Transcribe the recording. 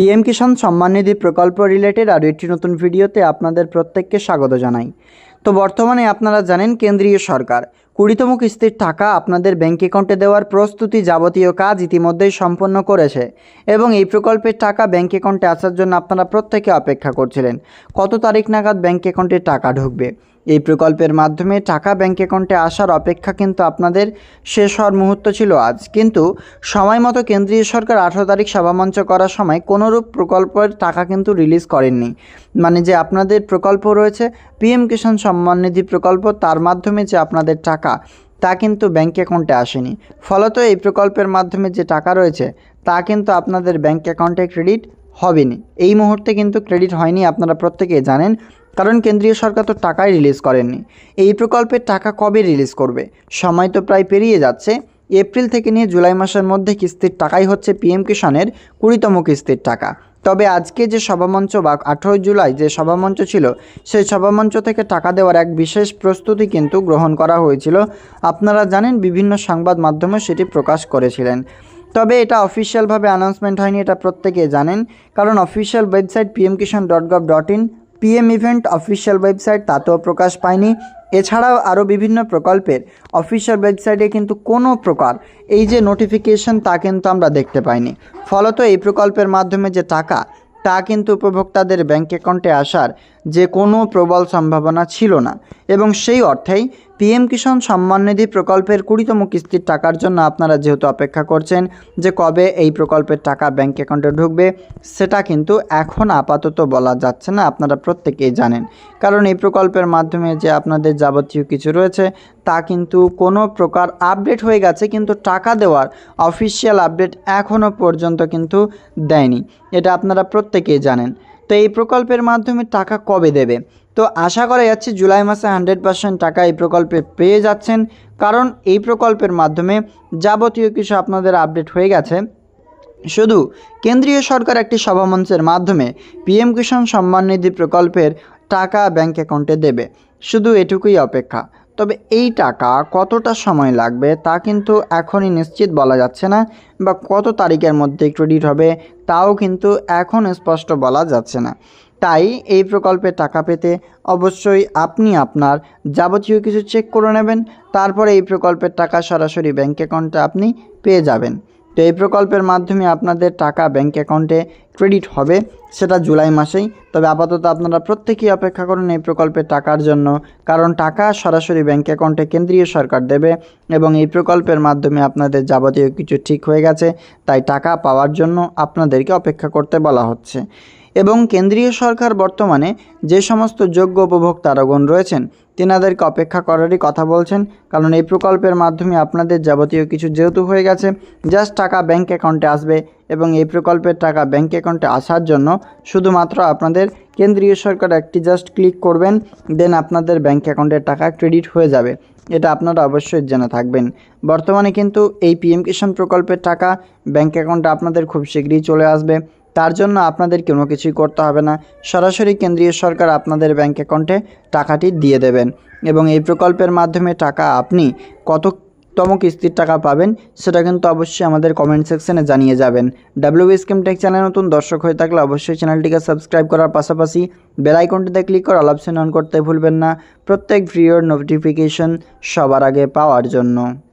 PM Kisan Samman Nidhi প্রকল্প related আরও একটি নতুন ভিডিওতে আপনাদের প্রত্যেককে স্বাগত জানাই। তো বর্তমানে আপনারা জানেন কেন্দ্রীয় সরকার। কুড়িতম কিস্তির টাকা আপনাদের ব্যাঙ্ক অ্যাকাউন্টে দেওয়ার প্রস্তুতি যাবতীয় কাজ ইতিমধ্যেই সম্পন্ন করেছে এবং এই প্রকল্পের টাকা ব্যাঙ্ক অ্যাকাউন্টে আসার জন্য আপনারা প্রত্যেকে অপেক্ষা করছিলেন। কত তারিখ নাগাদ ব্যাঙ্ক অ্যাকাউন্টে টাকা ঢুকবে? এই প্রকল্পের মাধ্যমে টাকা ব্যাঙ্ক অ্যাকাউন্টে আসার অপেক্ষা কিন্তু আপনাদের শেষ হওয়ার মুহূর্ত ছিল আজ। কিন্তু সময় মতো কেন্দ্রীয় সরকার আঠারো তারিখ সভামঞ্চ করার সময় কোনোরূপ প্রকল্পের টাকা কিন্তু রিলিজ করেননি। মানে যে আপনাদের প্রকল্প রয়েছে, পিএম কিষাণ সম্মান নিধি প্রকল্প, তার মাধ্যমে যে আপনাদের টাকা তা কিন্তু ব্যাঙ্ক অ্যাকাউন্টে আসেনি। ফলত এই প্রকল্পের মাধ্যমে যে টাকা রয়েছে, তা কিন্তু আপনাদের ব্যাঙ্ক অ্যাকাউন্টে ক্রেডিট হবেনি। এই মুহূর্তে কিন্তু ক্রেডিট হয়নি, আপনারা প্রত্যেকেই জানেন, কারণ কেন্দ্রীয় সরকার তো টাকাই রিলিজ করেননি। এই প্রকল্পের টাকা কবে রিলিজ করবে? সময় তো প্রায় পেরিয়ে যাচ্ছে। এপ্রিল থেকে নিয়ে জুলাই মাসের মধ্যে কিস্তির টাকাই হচ্ছে পিএম কিষাণের কুড়িতম কিস্তির টাকা। তবে আজকে যে সভামঞ্চ বা আঠেরোই জুলাই যে সভামঞ্চ ছিল, সেই সভামঞ্চ থেকে টাকা দেওয়ার এক বিশেষ প্রস্তুতি কিন্তু গ্রহণ করা হয়েছিল। আপনারা জানেন, বিভিন্ন সংবাদ মাধ্যমে সেটি প্রকাশ করেছিলেন। তবে এটা অফিসিয়ালভাবে অ্যানাউন্সমেন্ট হয়নি, এটা প্রত্যেকে জানেন। কারণ official website PM Kisan dot gov dot in PM event official website তাতেও প্রকাশ পায়নি। এছাড়াও আরও বিভিন্ন প্রকল্পের অফিসিয়াল ওয়েবসাইটে কিন্তু কোনো প্রকার এই যে নোটিফিকেশন তা কিন্তু আমরা দেখতে পাইনি। ফলত এই প্রকল্পের মাধ্যমে যে টাকা, তা কিন্তু উপভোক্তাদের ব্যাঙ্ক অ্যাকাউন্টে আসার যে কোনো প্রবল সম্ভাবনা ছিল না। এবং সেই অর্থেই পিএম কিষাণ সম্মান নিধি প্রকল্পের কুড়িতম কিস্তির টাকার জন্য আপনারা যেহেতু অপেক্ষা করছেন যে কবে এই প্রকল্পের টাকা ব্যাঙ্ক অ্যাকাউন্টে ঢুকবে, সেটা কিন্তু এখন আপাতত বলা যাচ্ছে না, আপনারা প্রত্যেকেই জানেন। কারণ এই প্রকল্পের মাধ্যমে যে আপনাদের যাবতীয় কিছু রয়েছে, তা কিন্তু কোনো প্রকার আপডেট হয়ে গেছে, কিন্তু টাকা দেওয়ার অফিসিয়াল আপডেট এখনও পর্যন্ত কিন্তু দেয়নি। এটা আপনারা প্রত্যেকেই জানেন। তো এই প্রকল্পের মাধ্যমে টাকা কবে দেবে? তো আশা করা যাচ্ছে জুলাই মাসে হান্ড্রেড পার্সেন্ট টাকা এই প্রকল্পে পেয়ে যাচ্ছেন। কারণ এই প্রকল্পের মাধ্যমে যাবতীয় কিছু আপনাদের আপডেট হয়ে গেছে। শুধু কেন্দ্রীয় সরকার একটি সভামঞ্চের মাধ্যমে পিএম কিষাণ সম্মান নিধি প্রকল্পের টাকা ব্যাঙ্ক অ্যাকাউন্টে দেবে। শুধু এটুকুই অপেক্ষা। তবে এই টাকা কতটা সময় লাগবে তা কিন্তু এখনই নিশ্চিত বলা যাচ্ছে না বা কত তারিখের মধ্যে ক্রেডিট হবে তাও কিন্তু এখন স্পষ্ট বলা যাচ্ছে না। তাই এই প্রকল্পে টাকা পেতে অবশ্যই আপনি আপনার যাবতীয় কিছু চেক করে নেবেন, তারপরে এই প্রকল্পের টাকা সরাসরি ব্যাঙ্ক অ্যাকাউন্টে আপনি পেয়ে যাবেন। তো এই প্রকল্পের মাধ্যমে আপনাদের টাকা ব্যাঙ্ক অ্যাকাউন্টে ক্রেডিট হবে, সেটা জুলাই মাসেই। তবে আপাতত আপনারা প্রত্যেকেই অপেক্ষা করুন এই প্রকল্পের টাকার জন্য, কারণ টাকা সরাসরি ব্যাঙ্ক অ্যাকাউন্টে কেন্দ্রীয় সরকার দেবে এবং এই প্রকল্পের মাধ্যমে আপনাদের যাবতীয় কিছু ঠিক হয়ে গেছে, তাই টাকা পাওয়ার জন্য আপনাদেরকে অপেক্ষা করতে বলা হচ্ছে। এবং কেন্দ্রীয় সরকার বর্তমানে যে সমস্ত যোগ্য উপভোক্তারগণ রয়েছেন, তেনাদেরকে অপেক্ষা করারই কথা বলছেন। কারণ এই প্রকল্পের মাধ্যমে আপনাদের যাবতীয় কিছু যেহেতু হয়ে গেছে, জাস্ট টাকা ব্যাঙ্ক অ্যাকাউন্টে আসবে এবং এই প্রকল্পের টাকা ব্যাঙ্ক অ্যাকাউন্টে আসার জন্য শুধুমাত্র আপনাদের কেন্দ্রীয় সরকার একটি জাস্ট ক্লিক করবেন, দেন আপনাদের ব্যাঙ্ক অ্যাকাউন্টের টাকা ক্রেডিট হয়ে যাবে। এটা আপনারা অবশ্যই জেনে থাকবেন। বর্তমানে কিন্তু এই পিএম কিষাণ প্রকল্পের টাকা ব্যাঙ্ক অ্যাকাউন্টে আপনাদের খুব শীঘ্রই চলে আসবে। তার জন্য আপনাদের কোনো কিছুই করতে হবে না। সরাসরি কেন্দ্রীয় সরকার আপনাদের ব্যাঙ্ক অ্যাকাউন্টে টাকাটি দিয়ে দেবেন এবং এই প্রকল্পের মাধ্যমে টাকা আপনি কততম কিস্তির টাকা পাবেন সেটা কিন্তু অবশ্যই আমাদের কমেন্ট সেকশনে জানিয়ে যাবেন। ডাব্লিউ স্কিম টেক চ্যানেল নতুন দর্শক হয়ে থাকলে অবশ্যই চ্যানেলটিকে সাবস্ক্রাইব করার পাশাপাশি বেল আইকনটিতে ক্লিক করে অল অন করতে ভুলবেন না। প্রত্যেক ভিডিওর নোটিফিকেশন সবার আগে পাওয়ার জন্য।